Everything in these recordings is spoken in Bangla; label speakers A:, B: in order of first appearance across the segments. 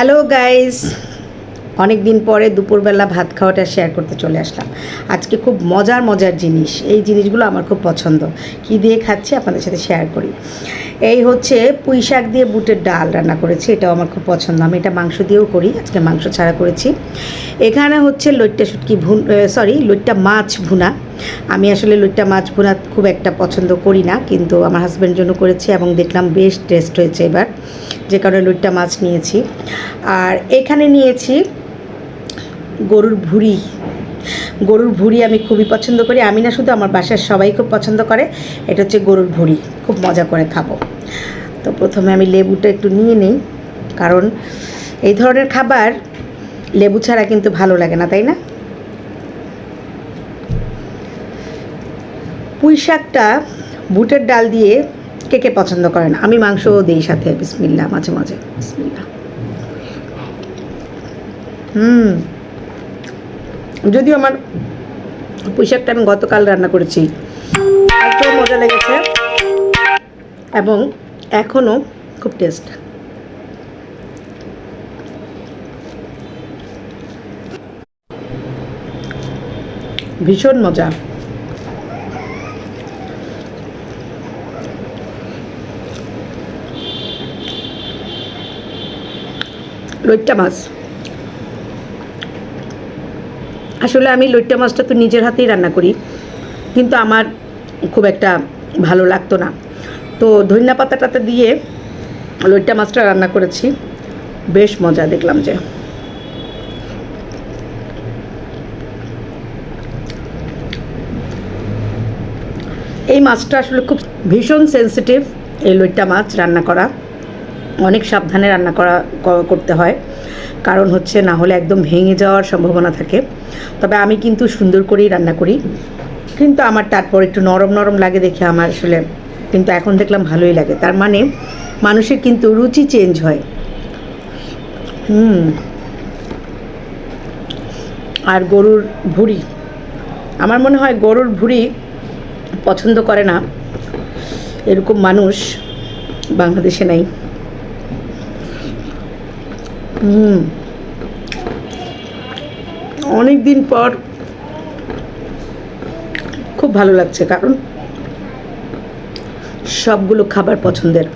A: হ্যালো গাইস অনেক দিন পরে দুপুরবেলা ভাত খাওয়াটা শেয়ার করতে চলে আসলাম। আজকে খুব মজার মজার জিনিস। এই জিনিসগুলো আমার খুব পছন্দ। কি দিয়ে খাচ্ছি আপনাদের সাথে শেয়ার করি। এই হচ্ছে পুঁই শাক দিয়ে বুটের ডাল রান্না করেছি। এটাও আমার খুব পছন্দ। আমি এটা মাংস দিয়েও করি। আজকে মাংস ছাড়া করেছি। এখানে হচ্ছে লইট্টা শুটকি ভুন সরি লইট্টা মাছ ভুনা। আমি আসলে লইট্টা মাছ ভুনা খুব একটা পছন্দ করি না, কিন্তু আমার হাজব্যান্ড জন্য করেছি এবং দেখলাম বেশ টেস্ট হয়েছে এবার, যে কারণে লইট্টা মাছ নিয়েছি। আর এখানে নিয়েছি গরুর ভুঁড়ি। গরুর ভুঁড়ি আমি খুবই পছন্দ করি। আমি না শুধু আমার বাসার সবাই খুব পছন্দ করে, এটা হচ্ছে গরুর ভুঁড়ি, খুব মজা করে খাব। তো প্রথমে আমি লেবুটা একটু নিয়ে নিই, কারণ এই ধরনের খাবার লেবু ছাড়া কিন্তু ভালো লাগে না, তাই না? পুঁই শাকটা বুটের ডাল দিয়ে কে কে পছন্দ করেন? আমি মাংসও দিই সাথে বিসমিল্লা মাঝে মাঝে বিসমিল্লা হুম। যদিও আমার পুঁই শাকটা আমি গতকাল রান্না করেছি এত মজা লেগেছে এবং এখনও খুব টেস্ট ভীষণ মজা। লইট্টা মাছ। আসলে আমি লইট্টা মাছটা তো নিজের হাতেই রান্না করি, কিন্তু আমার খুব একটা ভালো লাগতো না। তো ধনিয়া পাতা টাতা দিয়ে লইট্টা মাছটা রান্না করেছি, বেশ মজা দেখলাম যে। এই মাছটা আসলে খুব ভীষণ সেন্সিটিভ এই লইট্টা মাছ রান্না করা। অনেক সাবধানে রান্না করা করতে হয়। কারণ হচ্ছে না হলে একদম ভেঙে যাওয়ার সম্ভাবনা থাকে। তবে আমি কিন্তু সুন্দর করেই রান্না করি। কিন্তু আমার তারপর একটু নরম নরম লাগে দেখে আমার আসলে কিন্তু এখন দেখলাম ভালোই লাগে। তার মানে মানুষের কিন্তু রুচি চেঞ্জ হয়। হুম। আর গরুর ভুঁড়ি। আমার মনে হয় গরুর ভুঁড়ি পছন্দ করে না। এরকম মানুষ বাংলাদেশে নাই। হুম। অনেক দিন পর খুব ভালো লাগছে, কারণ সবগুলো খাবার পছন্দের।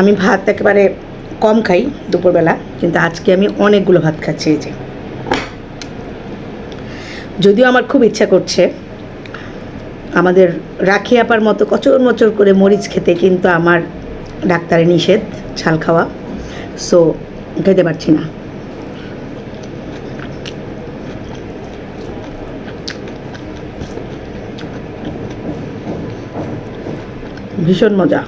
A: আমি ভাত একেবারে কম খাই দুপুরবেলা, কিন্তু আজকে আমি অনেকগুলো ভাত খাচ্ছি এই যে। যদিও আমার খুব ইচ্ছা করছে আমাদের রাখি আপার মতো কচর মচর করে মরিচ খেতে, কিন্তু আমার ডাক্তারে নিষেধ, ছাল খাওয়া। সো খেতে পারছি না। ভীষণ মজা।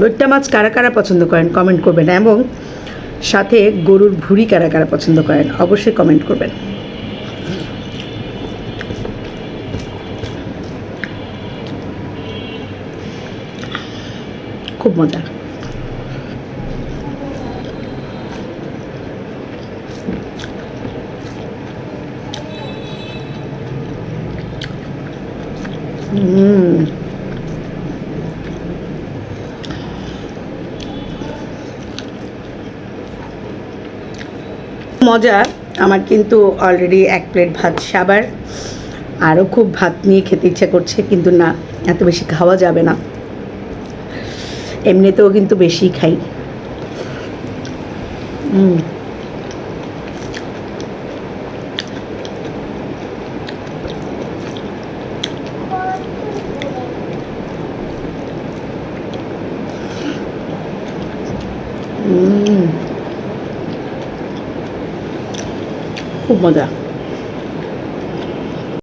A: লইট্টা মাছ কারা কারা পছন্দ করেন কমেন্ট করবেন এবং সাথে গরুর ভুঁড়ি কারা কারা পছন্দ করেন অবশ্যই কমেন্ট করবেন। খুব মজা। মজা, আমার কিন্তু অলরেডি এক প্লেট ভাত সাবার। আরও খুব ভাত নিয়ে খেতে ইচ্ছা করছে, কিন্তু না, এত বেশি খাওয়া যাবে না। এমনিতেও কিন্তু বেশি খাই। খুব মজা।